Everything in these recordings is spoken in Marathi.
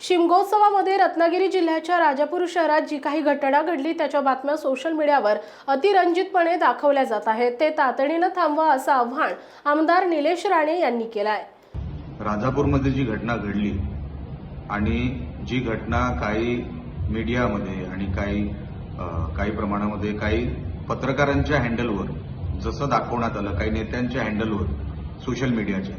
शिमगोत्सवामध्ये रत्नागिरी जिल्ह्याच्या राजापूर शहरात जी काही घटना घडली त्याच्या बातम्या सोशल मीडियावर अतिरंजितपणे दाखवल्या जात आहेत. ते तातडीनं थांबवा असं आव्हान आमदार निलेश राणे यांनी केलं आहे राजापूरमध्ये जी घटना घडली आणि जी घटना काही मीडियामध्ये आणि काही काही प्रमाणामध्ये काही पत्रकारांच्या हँडलवर जसं दाखवण्यात आलं काही नेत्यांच्या हँडलवर सोशल मीडियाच्या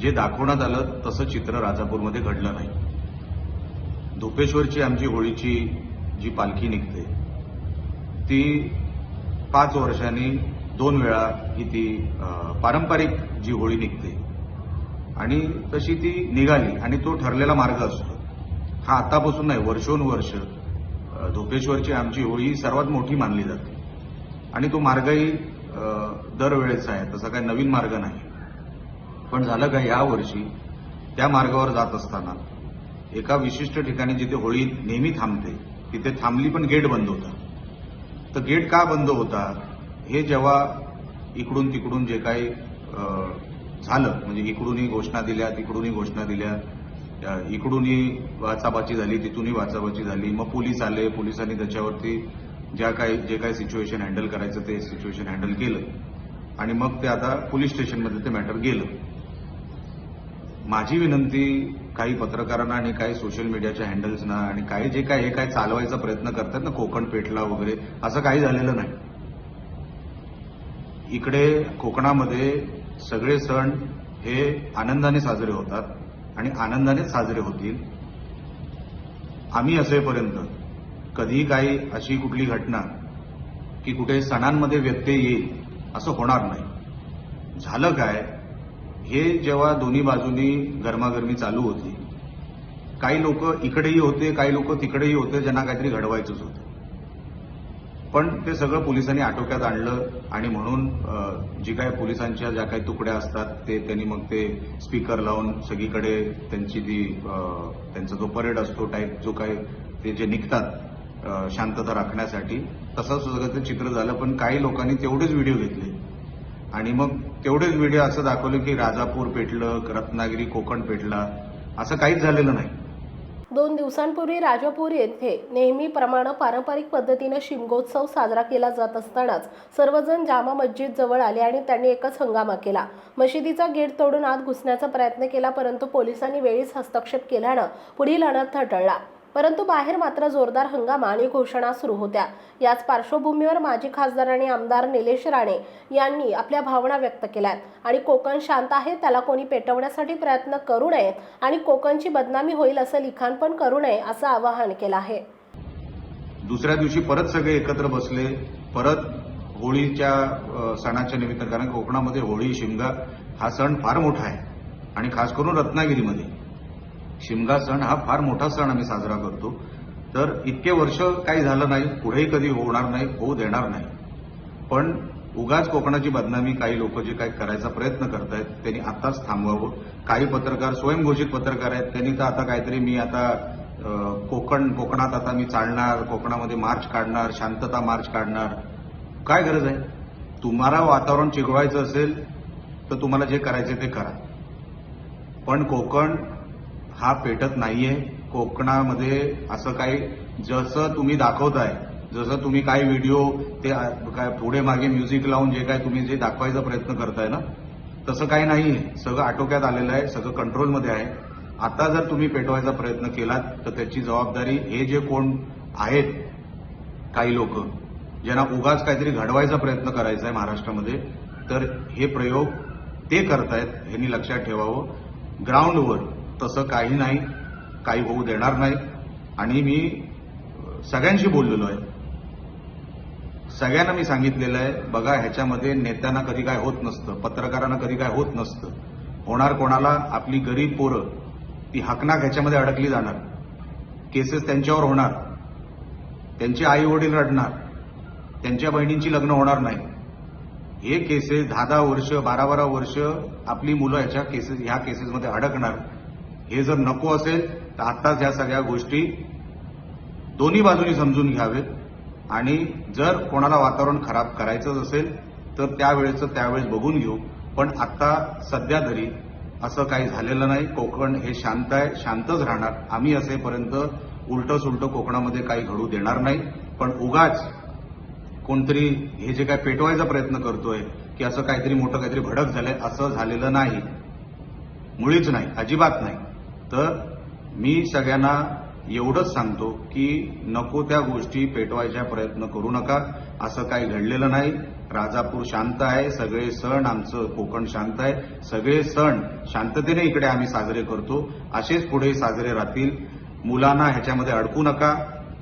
जे दाखवण्यात आलं तसं चित्र राजापूरमध्ये घडलं नाही. धोपेश्वरची आमची होळीची जी पालखी निघते ती पाच वर्षांनी दोन वेळा ही ती पारंपरिक जी होळी निघते. आणि तशी ती निघाली आणि तो ठरलेला मार्ग असतो. हा आतापासून नाही वर्षोनुवर्ष धोपेश्वरची आमची होळी ही सर्वात मोठी मानली जाते. आणि तो मार्गही दरवेळेचा आहे तसा काही नवीन मार्ग नाही. पण झालं का यावर्षी त्या मार्गावर जात असताना एका विशिष्ट ठिकाणी जिथे होळी नेहमी थांबते तिथे थांबली पण गेट बंद होता. तर गेट का बंद होता? हे जेव्हा इकडून तिकडून जे काही झालं म्हणजे इकडूनही घोषणा दिल्या तिकडूनही घोषणा दिल्या इकडूनही वाचाबाची झाली तिथूनही वाचाबाची झाली मग पोलीस आले पोलिसांनी त्याच्यावरती ज्या काही जे काही सिच्युएशन हँडल करायचं ते सिच्युएशन हँडल केलं. आणि मग ते आता पोलीस स्टेशनमध्ये ते मॅटर गेलं. माझी विनंती काही पत्रकारांना आणि काही सोशल मीडियाच्या हँडल्सना आणि काही जे काय हे काय चालवायचा प्रयत्न करतात ना कोकण पेटला वगैरे असं काही झालेलं नाही. इकडे कोकणामध्ये सगळे सण हे आनंदाने साजरे होतात आणि आनंदानेच साजरे होतील. आम्ही असेपर्यंत कधी काही अशी कुठली घटना की कुठे सणांमध्ये व्यत्यय येईल असं होणार नाही. झालं काय? हे जेव्हा दोन्ही बाजूनी गरमागरमी चालू होती काही लोक इकडेही होते काही लोक तिकडेही होते ज्यांना काहीतरी घडवायचंच होतं. पण ते सगळं पोलिसांनी आटोक्यात आणलं आणि म्हणून जी काही पोलिसांच्या ज्या काही तुकड्या असतात ते त्यांनी मग ते स्पीकर लावून सगळीकडे त्यांची ती त्यांचा जो परेड असतो टाईप जो काही ते जे निघतात शांतता राखण्यासाठी तसंच सगळं ते चित्र झालं. पण काही लोकांनी तेवढेच व्हिडिओ घेतले. आणि मग तेवढेच व्हिडिओ असं दाखवले की राजापूर पेटलं रत्नागिरी कोकण पेटला. असं काहीच झालेलं नाही. दोन दिवसांपूर्वी राजापूर येथे नेहमीप्रमाणे पारंपरिक पद्धतीने शिमगोत्सव साजरा केला जात असतानाच सर्वजण जामा मस्जिद जवळ आले आणि त्यांनी एकच हंगामा केला. मशिदीचा गेट तोडून आत घुसण्याचा प्रयत्न केला परंतु पोलिसांनी वेळीच हस्तक्षेप केल्यानं पुढील अनर्थ टळला. परंतु बाहेर मात्र जोरदार हंगामा आणि घोषणा सुरू होत्या. याच पार्श्वभूमीवर माजी खासदार आणि आमदार निलेश राणे यांनी आपल्या भावना व्यक्त केल्यात. आणि कोकण शांत आहे त्याला कोणी पेटवण्यासाठी प्रयत्न करू नये आणि कोकणची बदनामी होईल असं लिखाण पण करू नये असं आवाहन केलं आहे. दुसऱ्या दिवशी परत सगळे एकत्र बसले. परत होळीच्या सणाच्या निमित्त कारण कोकणामध्ये होळी शिमगा हा सण फार मोठा आहे. आणि खास करून रत्नागिरीमध्ये. शिमगा सण हा फार मोठा सण आम्ही साजरा करतो. तर इतके वर्ष काही झालं नाही पुढेही कधी होणार नाही होऊ देणार नाही. पण उगाच कोकणाची बदनामी काही लोक जे काही करायचा प्रयत्न करतायत त्यांनी आताच थांबवावं. काही पत्रकार स्वयंघोषित पत्रकार आहेत त्यांनी तर आता काहीतरी मी आता कोकण कोकणात आता मी चालणार कोकणामध्ये मार्च काढणार शांतता मार्च काढणार. काय गरज आहे? तुम्हाला वातावरण चिघळवायचं असेल तर तुम्हाला जे करायचे ते करा. पण कोकण हा पेटत नाहीये. कोकणामध्ये असं काही जसं तुम्ही दाखवताय जसं तुम्ही काय व्हिडिओ ते काय पुढे मागे म्युझिक लावून जे काय तुम्ही जे दाखवायचा प्रयत्न करताय ना तसं काही नाही सगळं आटोक्यात आलेलं आहे सगळं कंट्रोलमध्ये आहे. आता जर तुम्ही पेटवायचा प्रयत्न केलात तर त्याची जबाबदारी हे जे कोण आहेत काही लोक ज्यांना उगाच काहीतरी घडवायचा प्रयत्न करायचा आहे महाराष्ट्रामध्ये तर हे प्रयोग ते करतायत ह्यांनी लक्षात ठेवावं. ग्राउंडवर तसं काही नाही काही होऊ देणार नाही. आणि मी सगळ्यांशी बोललेलो आहे. सगळ्यांना मी सांगितलेलं आहे बघा ह्याच्यामध्ये नेत्यांना कधी काय होत नसतं पत्रकारांना कधी काय होत नसतं. होणार कोणाला? आपली गरीब पोरं ती हकनाक ह्याच्यामध्ये अडकली जाणार. केसेस त्यांच्यावर होणार. त्यांचे आई वडील रडणार. त्यांच्या बहिणींची लग्न होणार नाही. हे केसेस दहा दहा वर्ष बारा बारा वर्ष आपली मुलं ह्याच्या केसेस ह्या केसेसमध्ये अडकणार. हे जर नको असेल तर आत्ताच ह्या सगळ्या गोष्टी दोन्ही बाजूनी समजून घ्यावेत. आणि जर कोणाला वातावरण खराब करायचंच असेल तर त्यावेळेचं त्यावेळेस बघून घेऊ. पण आता सध्या तरी असं काही झालेलं नाही. कोकण हे शांत आहे शांतच राहणार. आम्ही असेपर्यंत उलट सुलटं कोकणामध्ये काही घडू देणार नाही. पण उगाच कोणतरी हे जे काय पेटवायचा प्रयत्न करतोय की असं काहीतरी मोठं काहीतरी भडक झालंय असं झालेलं नाही. मुळीच नाही अजिबात नाही. तर मी सगळ्यांना एवढंच सांगतो की नको त्या गोष्टी पेटवायचा प्रयत्न करू नका. असं काही घडलेलं नाही. राजापूर शांत आहे. सगळे सण आमचं कोकण शांत आहे. सगळे सण शांततेने इकडे आम्ही साजरे करतो. असेच पुढे साजरे राहतील. मुलांना ह्याच्यामध्ये अडकू नका.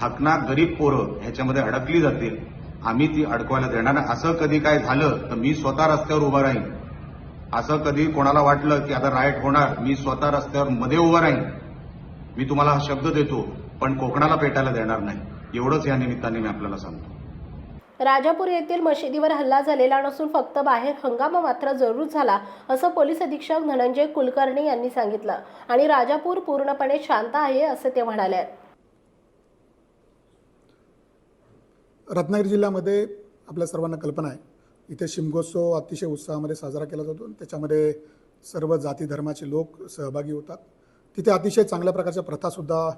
हकना गरीब पोरं ह्याच्यामध्ये अडकली जातील. आम्ही ती अडकवायला देणार असं कधी काय झालं तर मी स्वतः रस्त्यावर उभा राहीन. असं कधी कोणाला वाटलं की आता राईट होणार मी स्वतः रस्त्यावर मध्ये उभा राहीन मी तुम्हाला हा शब्द देतो पण कोकणाला पेटायला देणार नाही. एवढंच या निमित्ताने मी आपल्याला सांगतो. राजापूर येथील मशिदीवर हल्ला झालेला नसून फक्त बाहेर हंगामा मात्र जरूर झाला असं पोलीस अधीक्षक धनंजय कुलकर्णी यांनी सांगितलं. आणि राजापूर पूर्णपणे शांत आहे असे ते म्हणाले. रत्नागिरी जिल्ह्यामध्ये आपल्या सर्वांना कल्पना आहे. इथे शिमगोत्सव अतिशय उत्साहामध्ये साजरा केला जातो आणि त्याच्यामध्ये सर्व जाती धर्माचे लोक सहभागी होतात. तिथे अतिशय चांगल्या प्रकारच्या प्रथासुद्धा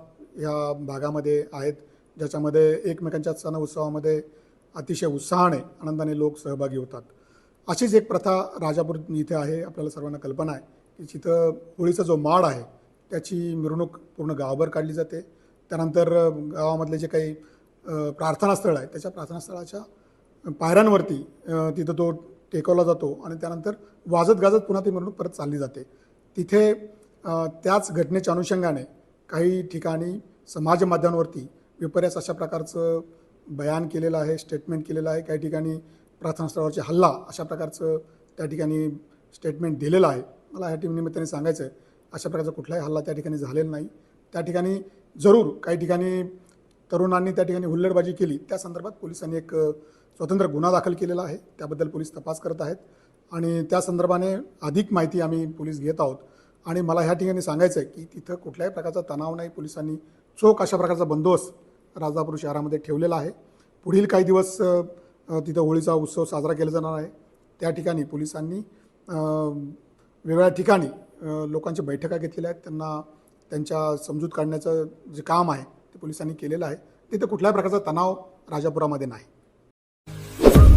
या भागामध्ये आहेत ज्याच्यामध्ये एकमेकांच्या सण उत्सवामध्ये अतिशय उत्साहाने आनंदाने लोक सहभागी होतात. अशीच एक प्रथा राजापूर इथे आहे आपल्याला सर्वांना कल्पना आहे की जिथं होळीचा जो माड आहे त्याची मिरवणूक पूर्ण गावभर काढली जाते. त्यानंतर गावामधले जे काही प्रार्थनास्थळ आहे त्याच्या प्रार्थनास्थळाच्या पायऱ्यांवरती तिथं तो टेकवला जातो आणि त्यानंतर वाजत गाजत पुन्हा ती मिरवणूक परत चालली जाते. तिथे त्याच घटनेच्या अनुषंगाने काही ठिकाणी समाज माध्यमांवरती विपर्यास अशा प्रकारचं बयान केलेलं आहे स्टेटमेंट केलेलं आहे. काही ठिकाणी प्रार्थनास्थळावरचे हल्ला अशा प्रकारचं त्या ठिकाणी स्टेटमेंट दिलेलं आहे. मला ह्या टीम निमित्ताने सांगायचं आहे अशा प्रकारचा कुठलाही हल्ला त्या ठिकाणी झालेला नाही. त्या ठिकाणी जरूर काही ठिकाणी तरुणांनी त्या ठिकाणी हुल्लडबाजी केली. त्या संदर्भात पोलिसांनी एक स्वतंत्र गुन्हा दाखल केलेला आहे त्याबद्दल पोलीस तपास करत आहेत आणि त्या संदर्भाने अधिक माहिती आम्ही पोलीस घेत आहोत. आणि मला ह्या ठिकाणी सांगायचं आहे की तिथं कुठल्याही प्रकारचा तणाव नाही पोलिसांनी चोख अशा प्रकारचा बंदोबस्त राजापूर शहरामध्ये ठेवलेला आहे. पुढील काही दिवस तिथं होळीचा उत्सव साजरा केला जाणार आहे. त्या ठिकाणी पोलिसांनी वेगवेगळ्या ठिकाणी लोकांच्या बैठका घेतलेल्या आहेत. त्यांना त्यांच्या समजूत काढण्याचं जे काम आहे ते पोलिसांनी केलेलं आहे. तिथं कुठल्याही प्रकारचा तणाव राजापुरामध्ये नाही.